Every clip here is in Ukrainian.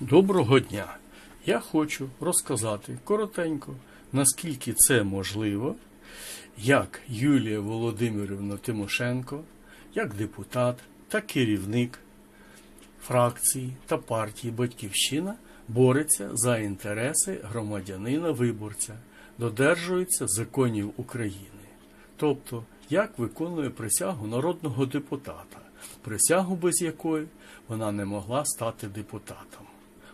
Доброго дня! Я хочу розказати коротенько, наскільки це можливо, як Юлія Володимирівна Тимошенко, як депутат та керівник фракції та партії Батьківщина бореться за інтереси громадянина-виборця, додержується законів України. Тобто, як виконує присягу народного депутата, присягу без якої вона не могла стати депутатом.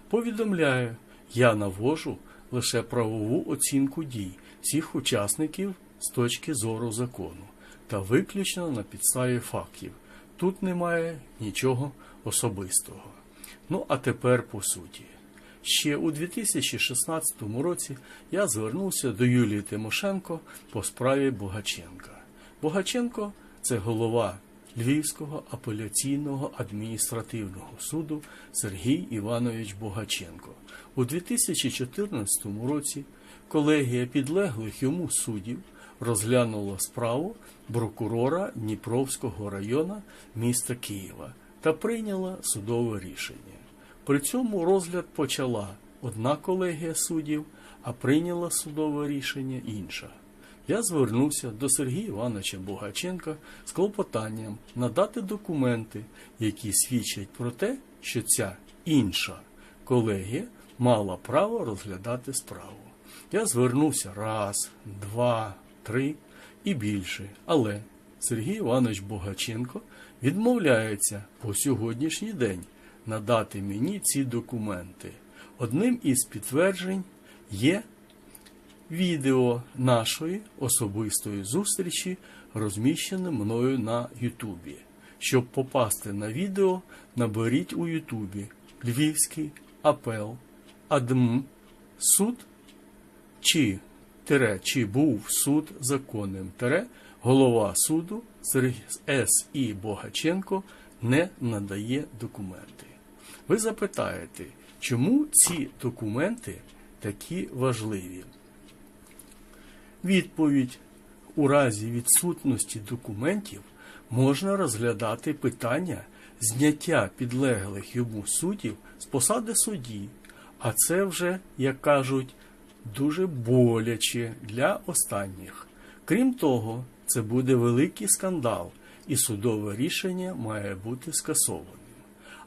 Повідомляю, я навожу лише правову оцінку дій всіх учасників з точки зору закону та виключно на підставі фактів. Тут немає нічого особистого. Ну а тепер по суті. Ще у 2016 році я звернувся до Юлії Тимошенко по справі Богаченка. Богаченко це голова Львівського апеляційного адміністративного суду Сергій Іванович Богаченко. У 2014 році колегія підлеглих йому суддів розглянула справу прокурора Дніпровського району міста Києва та прийняла судове рішення. При цьому розгляд почала одна колегія суддів, а прийняла судове рішення інша. Я звернувся до Сергія Івановича Богаченка з клопотанням надати документи, які свідчать про те, що ця інша колегія мала право розглядати справу. Я звернувся раз, два, три і більше. Але Сергій Іванович Богаченко відмовляється по сьогоднішній день надати мені ці документи. Одним із підтверджень є відео нашої особистої зустрічі, розміщене мною на Ютубі. Щоб попасти на відео, наберіть у Ютубі Львівський апел АДМ суд чи тире, чи був суд законним тире, голова суду С. І. Богаченко не надає документи. Ви запитаєте, чому ці документи такі важливі? Відповідь у разі відсутності документів можна розглядати питання зняття підлеглих йому суддів з посади судді, а це вже, як кажуть, дуже боляче для останніх. Крім того, це буде великий скандал, і судове рішення має бути скасованим.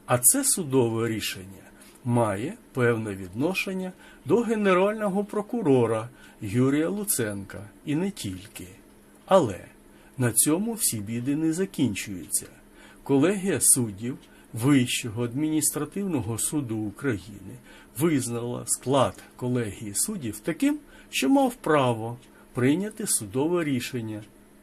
А це судове рішення має певне відношення до генерального прокурора Юрія Луценка і не тільки. Але на цьому всі біди не закінчуються. Колегія суддів Вищого адміністративного суду України визнала склад колегії суддів таким, що мав право прийняти судове рішення,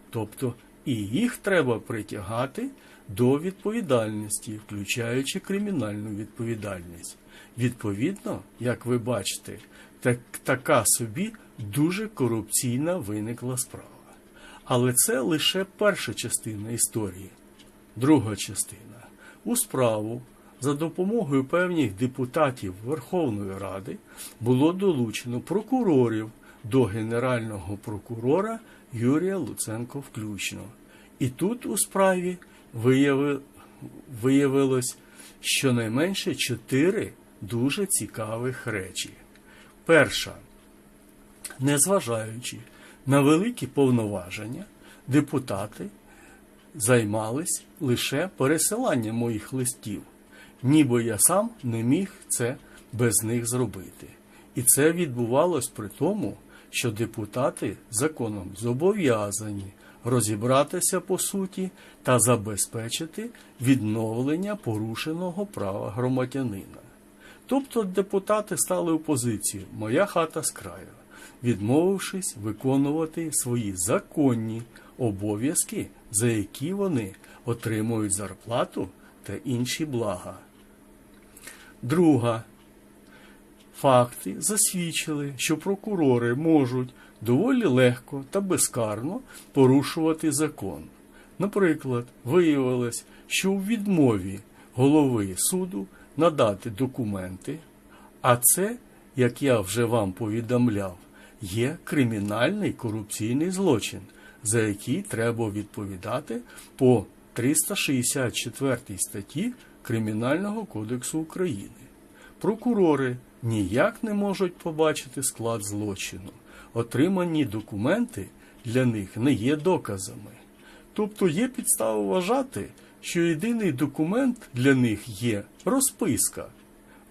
тобто і їх треба притягати до відповідальності, включаючи кримінальну відповідальність. Відповідно, як ви бачите, так, така собі дуже корупційна виникла справа. Але це лише перша частина історії. Друга частина. У справу за допомогою певних депутатів Верховної Ради було долучено прокурорів до Генерального прокурора Юрія Луценко включно. І тут у справі. Виявилось щонайменше чотири дуже цікавих речі. Перша, незважаючи на великі повноваження, депутати займались лише пересиланням моїх листів, ніби я сам не міг це без них зробити. І це відбувалось при тому, що депутати законом зобов'язані розібратися по суті та забезпечити відновлення порушеного права громадянина. Тобто депутати стали у позицію Моя хата з краю, відмовившись виконувати свої законні обов'язки, за які вони отримують зарплату та інші блага. Друга. Факти засвідчили, що прокурори можуть доволі легко та безкарно порушувати закон. Наприклад, виявилось, що у відмові голови суду надати документи, а це, як я вже вам повідомляв, є кримінальний корупційний злочин, за який треба відповідати по 364 статті Кримінального кодексу України. прокурори ніяк не можуть побачити склад злочину. Отримані документи для них не є доказами. Тобто є підстава вважати, що єдиний документ для них є розписка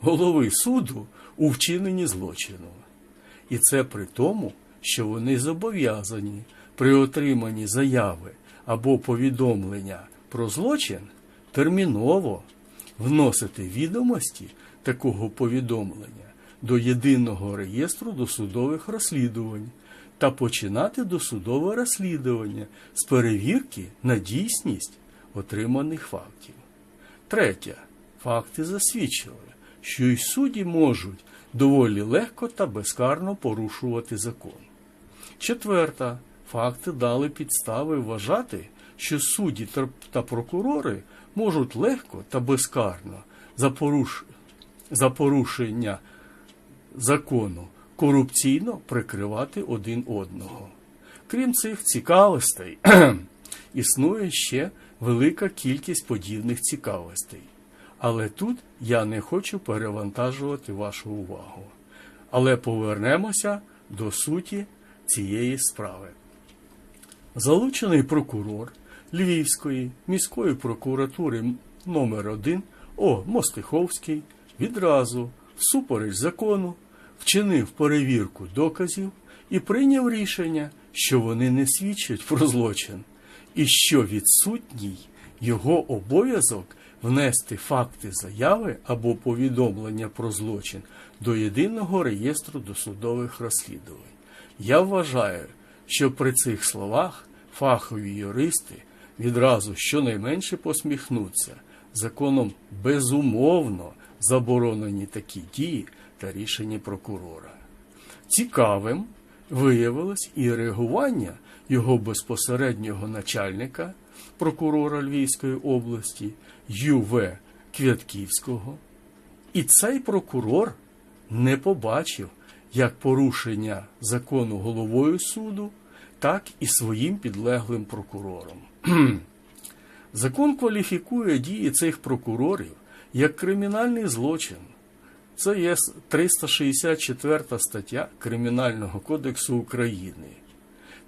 голови суду у вчиненні злочину. І це при тому, що вони зобов'язані при отриманні заяви або повідомлення про злочин терміново вносити відомості такого повідомлення до єдиного реєстру досудових розслідувань та починати досудове розслідування з перевірки на дійсність отриманих фактів. Третє. Факти засвідчили, що й судді можуть доволі легко та безкарно порушувати закон. Четверта. Факти дали підстави вважати, що судді та- прокурори можуть легко та безкарно за порушення закону корупційно прикривати один одного. Крім цих цікавостей, існує ще велика кількість подібних цікавостей. Але тут я не хочу перевантажувати вашу увагу. Але повернемося до суті цієї справи. Залучений прокурор Львівської міської прокуратури номер 1 О. Мостиховський відразу, всупереч закону, вчинив перевірку доказів і прийняв рішення, що вони не свідчать про злочин, і що відсутній його обов'язок внести факти заяви або повідомлення про злочин до єдиного реєстру досудових розслідувань. Я вважаю, що при цих словах фахові юристи відразу щонайменше посміхнуться. Законом безумовно заборонені такі дії та рішення прокурора. Цікавим виявилось і реагування його безпосереднього начальника, прокурора Львівської області Ю.В. Квятківського. І цей прокурор не побачив як порушення закону головою суду, так і своїм підлеглим прокурором. Закон кваліфікує дії цих прокурорів як кримінальний злочин. Це є 364 стаття Кримінального кодексу України,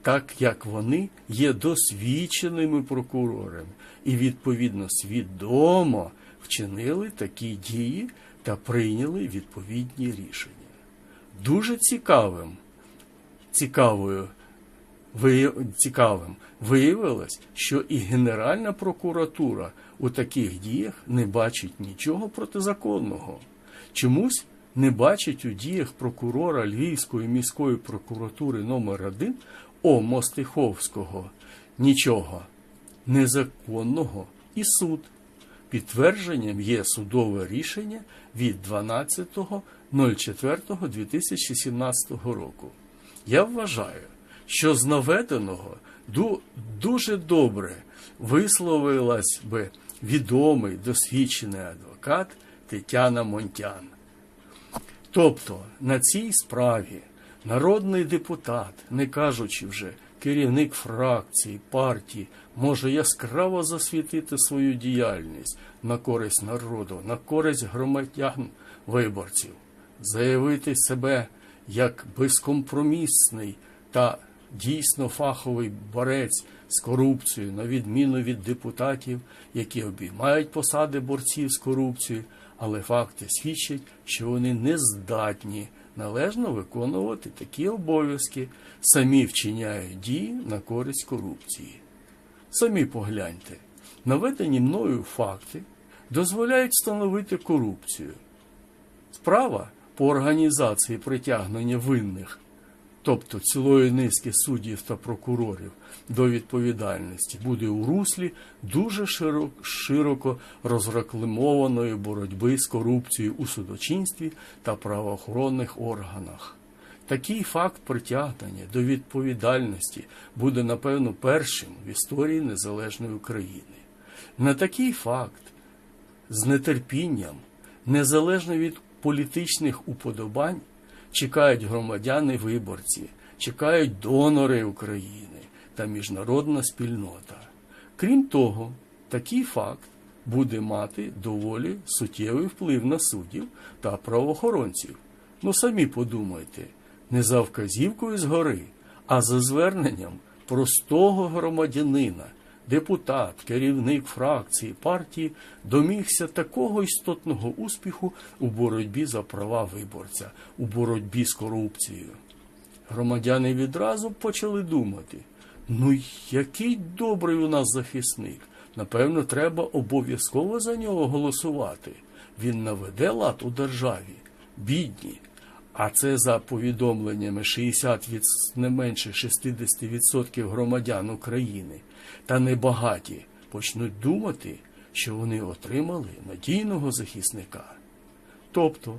так як вони є досвідченими прокурорами і, відповідно, свідомо вчинили такі дії та прийняли відповідні рішення. Дуже цікавим, цікавою цікавим виявилось, що і Генеральна прокуратура у таких діях не бачить нічого протизаконного. Чомусь не бачить у діях прокурора Львівської міської прокуратури номер 1 О. Мостиховського нічого незаконного і суд. Підтвердженням є судове рішення від 12.04.2017 року. Я вважаю, що з наведеного ду- дуже добре висловилась би відомий досвідчений адвокат Тетяна Монтян. Тобто на цій справі народний депутат, не кажучи вже керівник фракції, партії, може яскраво засвітити свою діяльність на користь народу, на користь громадян виборців, заявити себе як безкомпромісний та дійсно фаховий борець з корупцією, на відміну від депутатів, які обіймають посади борців з корупцією, але факти свідчать, що вони не здатні належно виконувати такі обов'язки, самі вчиняють дії на користь корупції. Самі погляньте, наведені мною факти дозволяють встановити корупцію. Справа по організації притягнення винних, тобто цілої низки суддів та прокурорів до відповідальності, буде у руслі дуже широко розрекламованої боротьби з корупцією у судочинстві та правоохоронних органах. Такий факт притягнення до відповідальності буде, напевно, першим в історії незалежної України. На такий факт з нетерпінням, незалежно від політичних уподобань, чекають громадяни виборці, чекають донори України та міжнародна спільнота. Крім того, такий факт буде мати доволі суттєвий вплив на суддів та правоохоронців. Ну самі подумайте, не за вказівкою згори, а за зверненням простого громадянина, депутат, керівник фракції, партії домігся такого істотного успіху у боротьбі за права виборця, у боротьбі з корупцією. Громадяни відразу почали думати: ну який добрий у нас захисник. Напевно, треба обов'язково за нього голосувати. Він наведе лад у державі, бідні. А це за повідомленнями 60 від не менше 60% громадян України та небагаті почнуть думати, що вони отримали надійного захисника. Тобто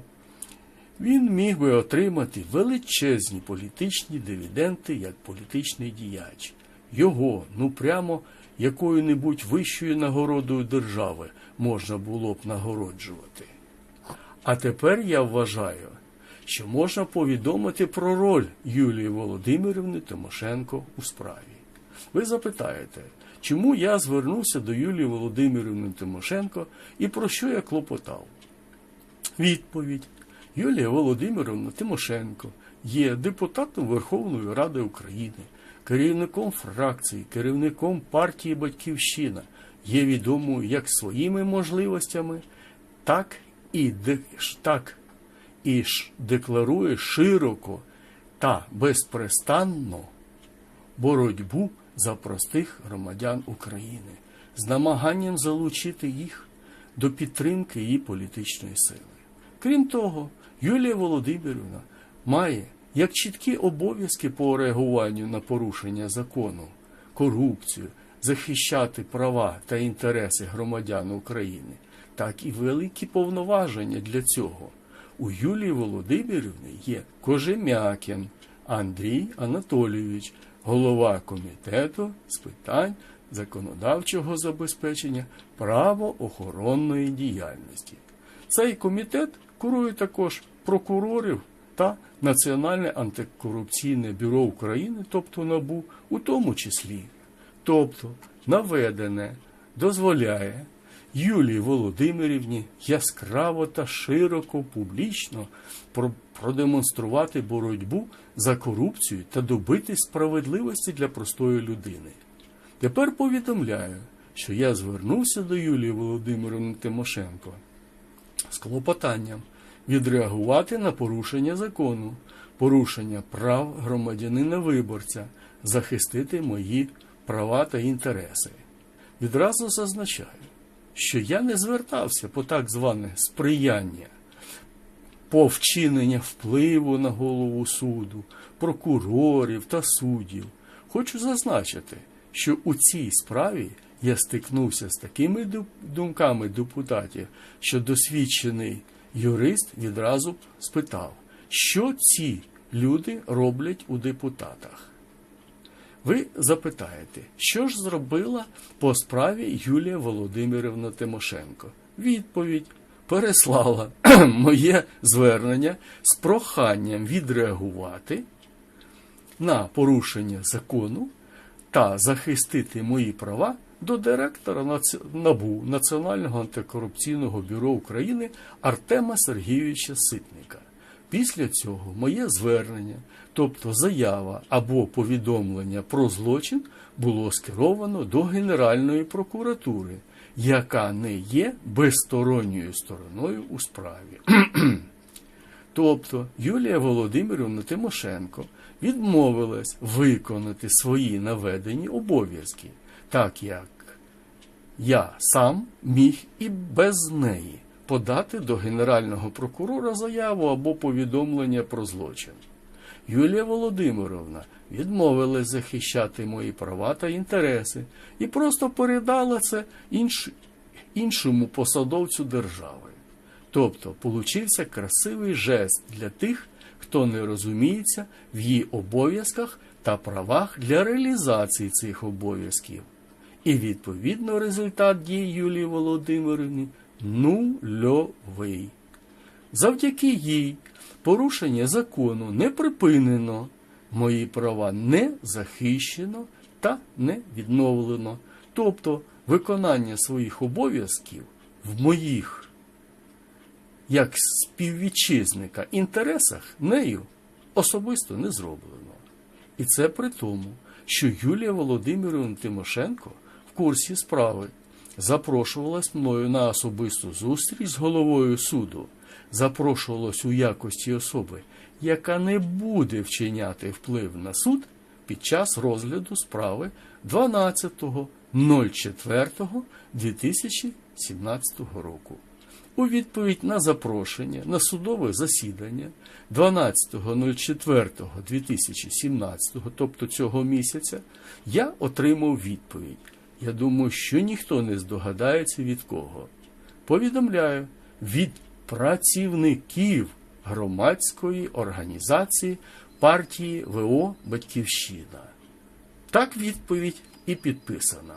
він міг би отримати величезні політичні дивіденти як політичний діяч. Його, ну прямо якою-небудь вищою нагородою держави можна було б нагороджувати. А тепер я вважаю, що можна повідомити про роль Юлії Володимирівни Тимошенко у справі. Ви запитаєте, чому я звернувся до Юлії Володимирівни Тимошенко і про що я клопотав? Відповідь. Юлія Володимировна Тимошенко є депутатом Верховної Ради України, керівником фракції, керівником партії Батьківщина, є відомою як своїми можливостями, так і, так і декларує широко та безпрестанно боротьбу за простих громадян України з намаганням залучити їх до підтримки її політичної сили. Крім того, Юлія Володимирівна має як чіткі обов'язки по реагуванню на порушення закону, корупцію, захищати права та інтереси громадян України, так і великі повноваження для цього. У Юлії Володимирівни є Кожем'якін Андрій Анатолійович, голова комітету з питань законодавчого забезпечення правоохоронної діяльності. Цей комітет курує також прокурорів та Національне антикорупційне бюро України, тобто НАБУ, у тому числі. Тобто наведене дозволяє Юлії Володимирівні яскраво та широко публічно продемонструвати боротьбу за корупцію та добити справедливості для простої людини. Тепер повідомляю, що я звернувся до Юлії Володимирівни Тимошенко з клопотанням відреагувати на порушення закону, порушення прав громадянина виборця, захистити мої права та інтереси. Відразу зазначаю, що я не звертався по так зване сприяння, по вчинення впливу на голову суду, прокурорів та суддів. Хочу зазначити, що у цій справі я стикнувся з такими думками депутатів, що досвідчений юрист відразу спитав, що ці люди роблять у депутатах. Ви запитаєте, що ж зробила по справі Юлія Володимирівна Тимошенко? Відповідь переслала моє звернення з проханням відреагувати на порушення закону та захистити мої права до директора НАБУ Національного антикорупційного бюро України Артема Сергійовича Ситника. Після цього моє звернення, тобто заява або повідомлення про злочин, було скеровано до Генеральної прокуратури, яка не є безсторонньою стороною у справі. Тобто Юлія Володимирівна Тимошенко відмовилась виконати свої наведені обов'язки, так як я сам міг і без неї подати до Генерального прокурора заяву або повідомлення про злочин. Юлія Володимировна відмовилась захищати мої права та інтереси і просто передала це інш... іншому посадовцю держави. Тобто получився красивий жест для тих, хто не розуміється в її обов'язках та правах для реалізації цих обов'язків. І відповідно результат дій Юлії Володимирівни нульовий. Завдяки їй порушення закону не припинено, мої права не захищено та не відновлено. Тобто виконання своїх обов'язків в моїх, як співвітчизника, інтересах нею особисто не зроблено. І це при тому, що Юлія Володимирівна Тимошенко в курсі справи запрошувалась мною на особисту зустріч з головою суду, запрошувалась у якості особи, яка не буде вчиняти вплив на суд під час розгляду справи 12.04.2017 року. У відповідь на запрошення на судове засідання 12.04.2017, тобто цього місяця, я отримав відповідь. Я думаю, що ніхто не здогадається від кого. Повідомляю від працівників громадської організації партії ВО Батьківщина. Так відповідь і підписана.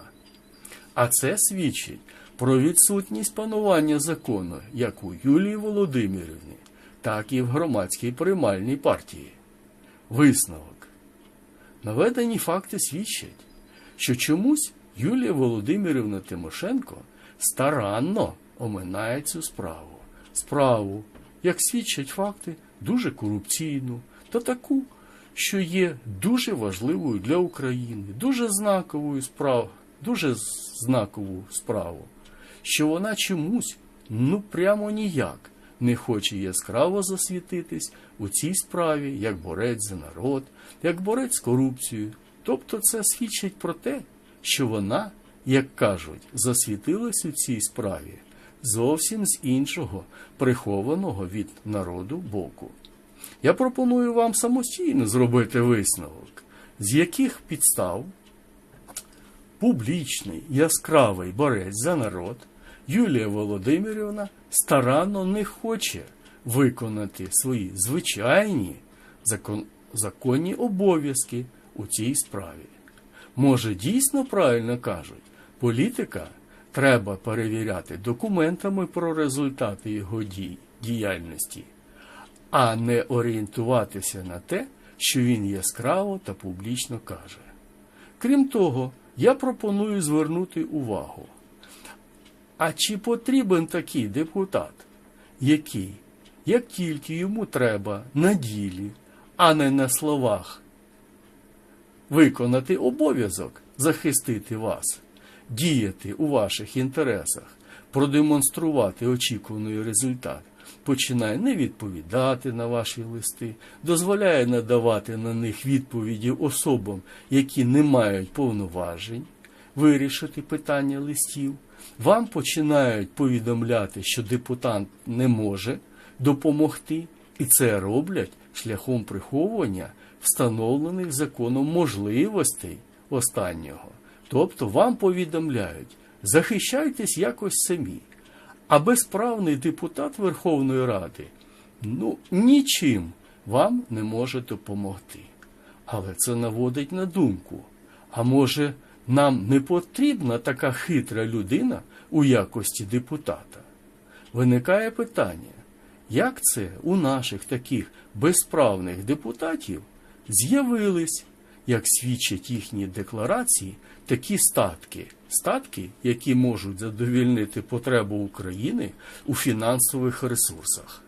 А це свідчить про відсутність панування закону як у Юлії Володимирівні, так і в громадській приймальній партії. Висновок. Наведені факти свідчать, що чомусь Юлія Володимирівна Тимошенко старанно оминає цю справу. Справу, як свідчать факти, дуже корупційну та таку, що є дуже важливою для України, дуже знаковою справою, дуже знакову справу, що вона чомусь ну прямо ніяк не хоче яскраво засвітитись у цій справі як борець за народ, як борець з корупцією. Тобто це свідчить про те, що вона, як кажуть, засвітилась у цій справі зовсім з іншого, прихованого від народу боку. Я пропоную вам самостійно зробити висновок, з яких підстав публічний яскравий борець за народ Юлія Володимирівна старанно не хоче виконати свої звичайні закон... законні обов'язки у цій справі. Може, дійсно правильно кажуть, політика треба перевіряти документами про результати його дій, діяльності, а не орієнтуватися на те, що він яскраво та публічно каже. Крім того, я пропоную звернути увагу. А чи потрібен такий депутат, який, як тільки йому треба на ділі, а не на словах, виконати обов'язок захистити вас, діяти у ваших інтересах, продемонструвати очікуваний результат, починає не відповідати на ваші листи, дозволяє надавати на них відповіді особам, які не мають повноважень, вирішити питання листів. Вам починають повідомляти, що депутат не може допомогти, і це роблять шляхом приховування встановлених законом можливостей останнього. Тобто вам повідомляють, захищайтесь якось самі. А безправний депутат Верховної Ради ну, нічим вам не може допомогти. Але це наводить на думку. А може, нам не потрібна така хитра людина у якості депутата? Виникає питання, як це у наших таких безправних депутатів з'явились, як свідчать їхні декларації, такі статки, статки, які можуть задовільнити потребу України у фінансових ресурсах.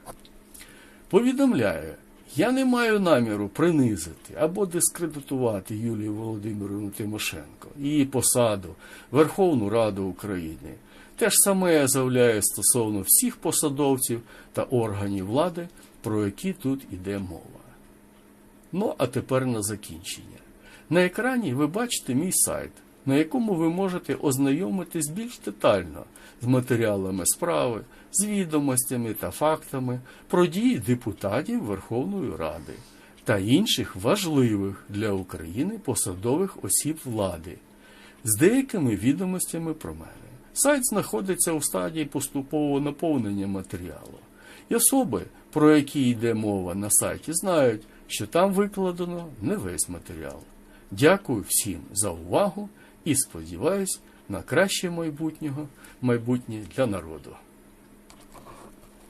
Повідомляю, я не маю наміру принизити або дискредитувати Юлію Володимирівну Тимошенко, її посаду, Верховну Раду України. Те ж саме я заявляю стосовно всіх посадовців та органів влади, про які тут іде мова. Ну, а тепер на закінчення. На екрані ви бачите мій сайт, на якому ви можете ознайомитись більш детально з матеріалами справи, з відомостями та фактами про дії депутатів Верховної Ради та інших важливих для України посадових осіб влади з деякими відомостями про мене. Сайт знаходиться у стадії поступового наповнення матеріалу. І особи, про які йде мова на сайті, знають, що там викладено не весь матеріал. Дякую всім за увагу і сподіваюсь на краще майбутнього майбутнє для народу.